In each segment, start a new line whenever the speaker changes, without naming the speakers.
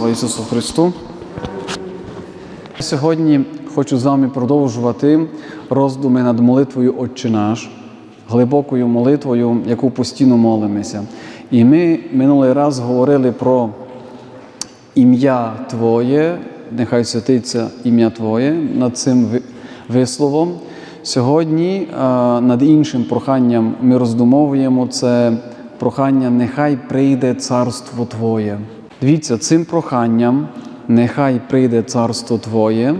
Слава Ісусу Христу! Сьогодні хочу з вами продовжувати роздуми над молитвою Отче наш, глибокою молитвою, яку постійно молимося. І ми минулий раз говорили про ім'я Твоє, нехай святиться ім'я Твоє над цим висловом. Сьогодні над іншим проханням ми роздумовуємо це прохання Нехай прийде царство Твоє. Дивіться, цим проханням Нехай прийде царство Твоє.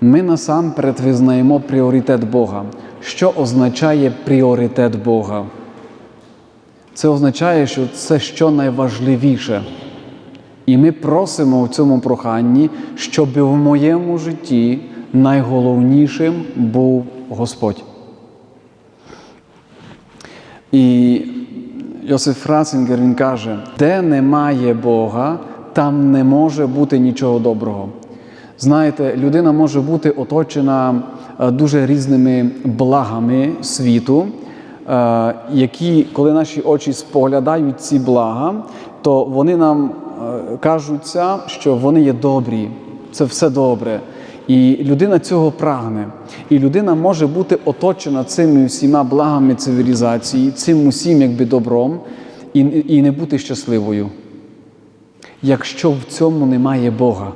Ми насамперед визнаємо пріоритет Бога. Що означає пріоритет Бога? Це означає, що це що найважливіше. І ми просимо в цьому проханні, щоб в моєму житті найголовнішим був Господь. І Йосиф Ратцингер, він каже, де немає Бога, там не може бути нічого доброго. Знаєте, людина може бути оточена е, дуже різними благами світу, е, які, коли наші очі споглядають ці блага, то вони нам е, кажуться, що вони є добрі, це все добре. І людина цього прагне. І людина може бути оточена цими всіма благами цивілізації, цим усім якби добром, і, і не бути щасливою, якщо в цьому немає Бога.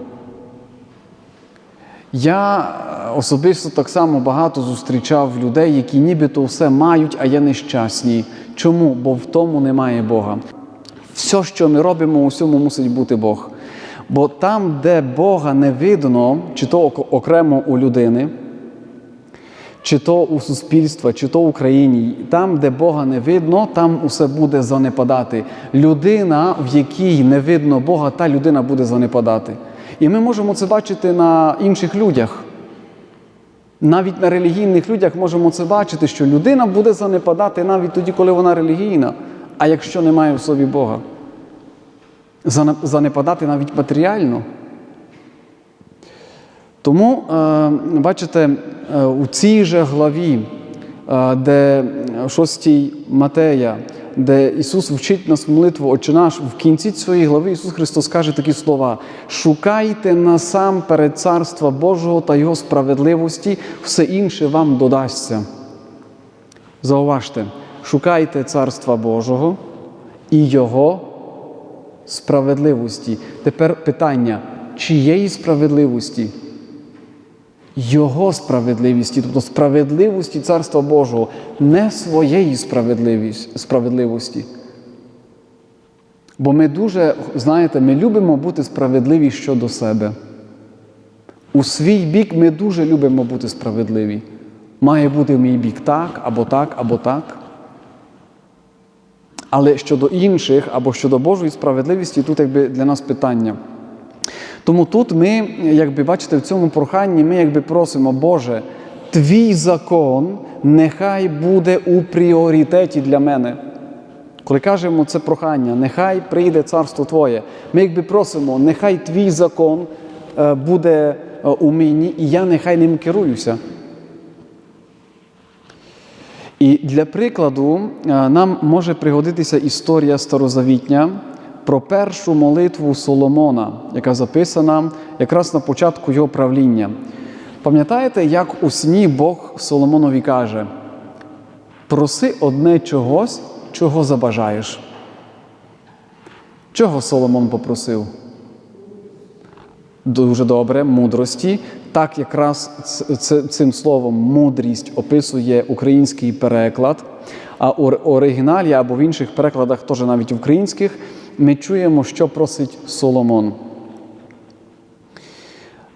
Я е, особисто так само багато зустрічав людей, які нібито все мають, а є нещасні. Чому? Бо в тому немає Бога. Все, що ми робимо, у всьому мусить бути Бог. Бо там, де Бога не видно, чи то окремо у людини, чи то у суспільства, чи то в Україні, там, де Бога не видно, там усе буде занепадати. Людина, в якій не видно Бога, та людина буде занепадати. І ми можемо це бачити на інших людях. Навіть на релігійних людях можемо це бачити, що людина буде занепадати навіть тоді, коли вона релігійна, а якщо немає в собі Бога. Зане- Занепадати навіть матеріально. Тому, е, бачите, е, у цій же главі, е, де 6 Матея, де Ісус вчить нас молитву Отче наш, в кінці цієї глави Ісус Христос каже такі слова: шукайте насамперед Царства Божого та Його справедливості, все інше вам додасться. Зауважте, шукайте Царства Божого і Його справедливості. Тепер питання, чиєї справедливості? Його справедливості, тобто справедливості Царства Божого, не своєї справедливості. Бо ми дуже, знаєте, ми любимо бути справедливі щодо себе. У свій бік ми дуже любимо бути справедливі. Має бути в мій бік так, або так, або так. Але щодо інших або щодо Божої справедливості, тут якби для нас питання. Тому тут ми, якби бачите, в цьому проханні ми якби просимо, Боже, твій закон нехай буде у пріоритеті для мене. Коли кажемо це прохання, нехай прийде царство Твоє, ми якби просимо, нехай твій закон е, буде е, у мені, і я нехай ним керуюся. І для прикладу е, нам може пригодитися історія старозавітня про першу молитву Соломона, яка записана якраз на початку його правління. Пам'ятаєте, як у сні Бог Соломонові каже: проси одне чогось, чого забажаєш. Чого Соломон попросив? Дуже добре, мудрості. Так якраз цим словом мудрість описує український переклад. А у оригіналі або в інших перекладах, теж навіть українських, ми чуємо, що просить Соломон.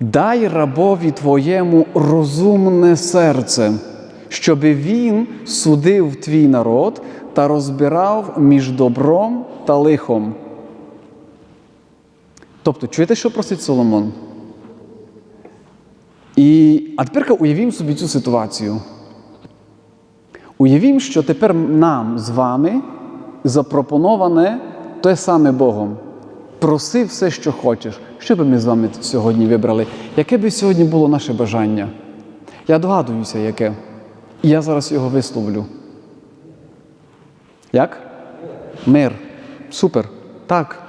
Дай рабові твоєму розумне серце, щоби він судив твій народ та розбирав між добром та лихом. Тобто, чуєте, що просить Соломон? І, а тепер уявімо собі цю ситуацію. Уявімо, що тепер нам з вами запропоноване те саме Богом. Проси все, що хочеш. Що би ми з вами сьогодні вибрали? Яке би сьогодні було наше бажання? Я догадуюся, яке. І я зараз його висловлю. Як? Мир. Супер. Так.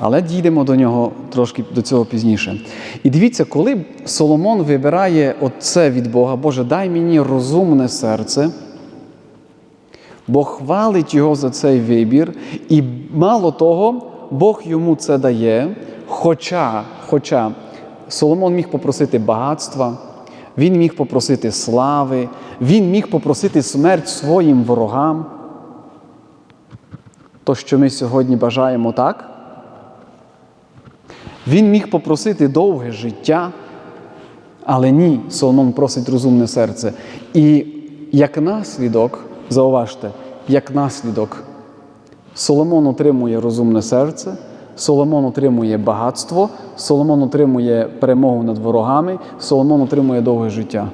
Але дійдемо до нього трошки до цього пізніше. І дивіться, коли Соломон вибирає оце від Бога, Боже, дай мені розумне серце. Бог хвалить його за цей вибір, і мало того, Бог йому це дає. Хоча, хоча Соломон міг попросити багатства, він міг попросити слави, він міг попросити смерть своїм ворогам. То, що ми сьогодні бажаємо так. Він міг попросити довге життя, але ні, Соломон просить розумне серце. І як наслідок, зауважте, як наслідок, Соломон отримує розумне серце, Соломон отримує багатство, Соломон отримує перемогу над ворогами, Соломон отримує довге життя.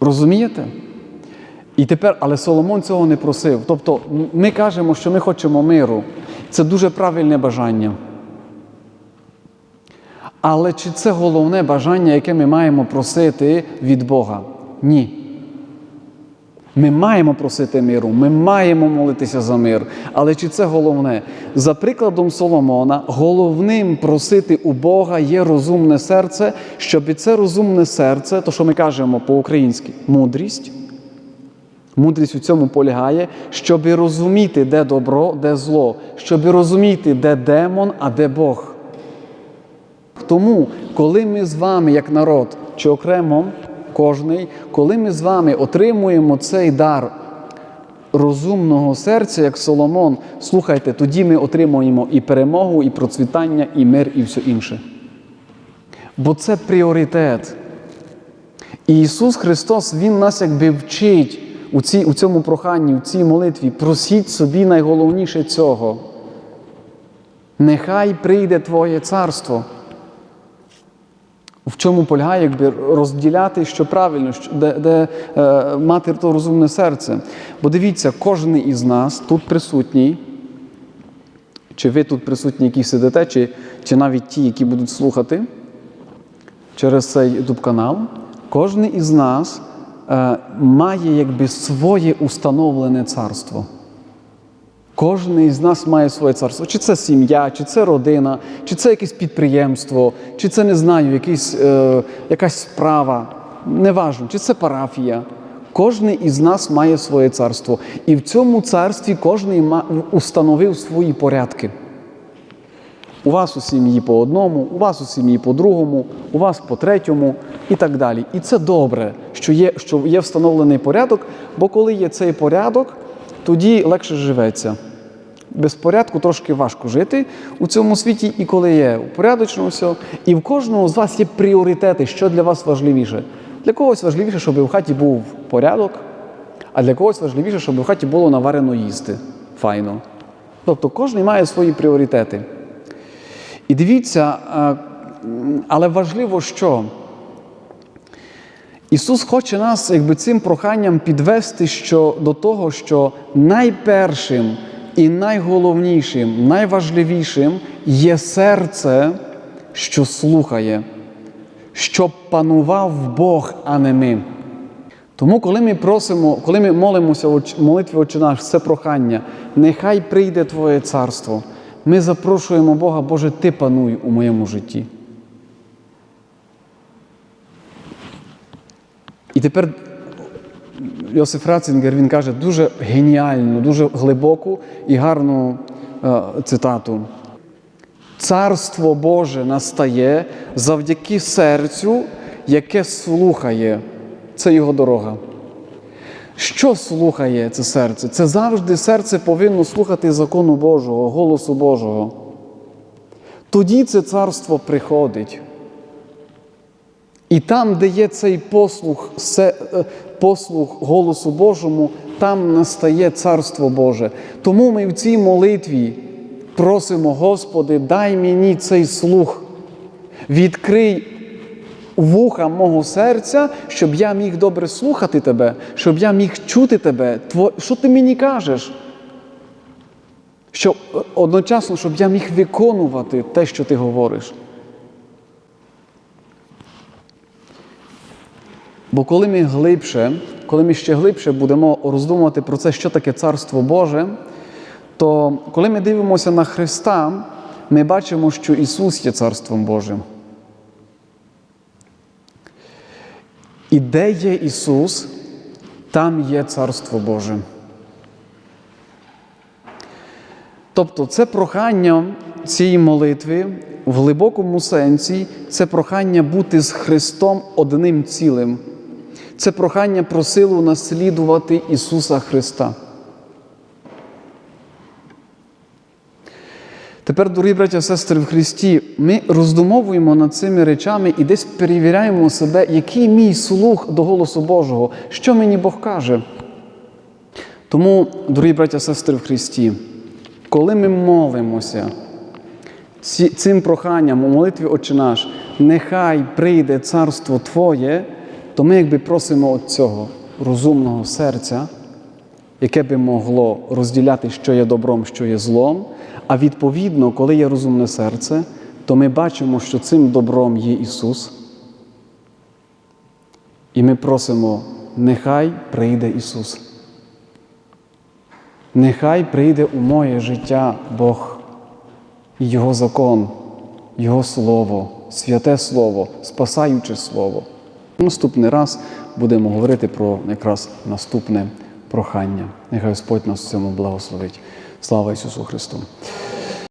Розумієте? І тепер, але Соломон цього не просив. Тобто, ми кажемо, що ми хочемо миру. Це дуже правильне бажання. Але чи це головне бажання, яке ми маємо просити від Бога? Ні. Ми маємо просити миру, ми маємо молитися за мир. Але чи це головне? За прикладом Соломона, головним просити у Бога є розумне серце, щоб це розумне серце, то що ми кажемо по-українськи, мудрість. Мудрість у цьому полягає, щоб розуміти, де добро, де зло, щоб розуміти, де демон, а де Бог. Тому, коли ми з вами, як народ, чи окремо кожний, коли ми з вами отримуємо цей дар розумного серця, як Соломон, слухайте, тоді ми отримуємо і перемогу, і процвітання, і мир, і все інше. Бо це пріоритет. І Ісус Христос, Він нас якби вчить у, цій, у цьому проханні, у цій молитві. Просіть собі найголовніше цього. Нехай прийде Твоє царство. В чому полягає, якби розділяти, що правильно, що, де, де е, мати то розумне серце. Бо дивіться, кожен із нас тут присутній, чи ви тут присутні, які сидите, чи, чи навіть ті, які будуть слухати через цей YouTube канал, кожен із нас має якби своє установлене царство. Кожен із нас має своє царство. Чи це сім'я, чи це родина, чи це якесь підприємство, чи це не знаю, якийсь, е, якась справа. Неважно, чи це парафія. Кожен із нас має своє царство. І в цьому царстві кожен установив свої порядки. У вас у сім'ї по одному, у вас у сім'ї по другому, у вас по третьому і так далі. І це добре, що є, що є встановлений порядок, бо коли є цей порядок, тоді легше живеться. Без порядку трошки важко жити у цьому світі, і коли є упорядочено все, і в кожного з вас є пріоритети, що для вас важливіше. Для когось важливіше, щоб у хаті був порядок, а для когось важливіше, щоб у хаті було наварено їсти. Файно. Тобто кожен має свої пріоритети. І дивіться, е, але важливо, що Ісус хоче нас якби цим проханням підвести що, до того, що найпершим і найголовнішим, найважливішим є серце, що слухає, щоб панував Бог, а не ми. Тому, коли ми просимо, коли ми молимося молитві Отче наш, це прохання, нехай прийде Твоє царство. Ми запрошуємо Бога, Боже, Ти пануй у моєму житті. І тепер Йосиф Рацінгер він каже дуже геніальну, дуже глибоку і гарну е, цитату. Царство Боже настає завдяки серцю, яке слухає. Це його дорога. Що слухає це серце? Це завжди серце повинно слухати закону Божого, голосу Божого. Тоді це царство приходить. І там, де є цей послух, е, послух голосу Божому, там настає Царство Боже. Тому ми в цій молитві просимо, Господи, дай мені цей слух, відкрий вуха мого серця, щоб я міг добре слухати Тебе, щоб я міг чути Тебе, Тво- що ти мені кажеш. Щоб е, одночасно, щоб я міг виконувати те, що ти говориш. Бо коли ми глибше, коли ми ще глибше будемо роздумувати про це, що таке Царство Боже, то коли ми дивимося на Христа, ми бачимо, що Ісус є Царством Божим. І де є Ісус, там є Царство Боже. Тобто це прохання цієї молитви в глибокому сенсі, це прохання бути з Христом одним цілим. Це прохання про силу наслідувати Ісуса Христа. Тепер, дорогі браття і сестри в Христі, ми роздумовуємо над цими речами і десь перевіряємо себе, який мій слух до голосу Божого, що мені Бог каже. Тому, дорогі браття і сестри в Христі, коли ми молимося цим проханням у молитві Отче наш, нехай прийде царство Твоє, то ми якби просимо от цього розумного серця, яке би могло розділяти, що є добром, що є злом. А відповідно, коли є розумне серце, то ми бачимо, що цим добром є Ісус. І ми просимо, нехай прийде Ісус. Нехай прийде у моє життя Бог і Його закон, Його Слово, святе Слово, спасаюче Слово. Наступний раз будемо говорити про якраз наступне прохання. Нехай Господь нас в цьому благословить. Слава Ісусу Христу!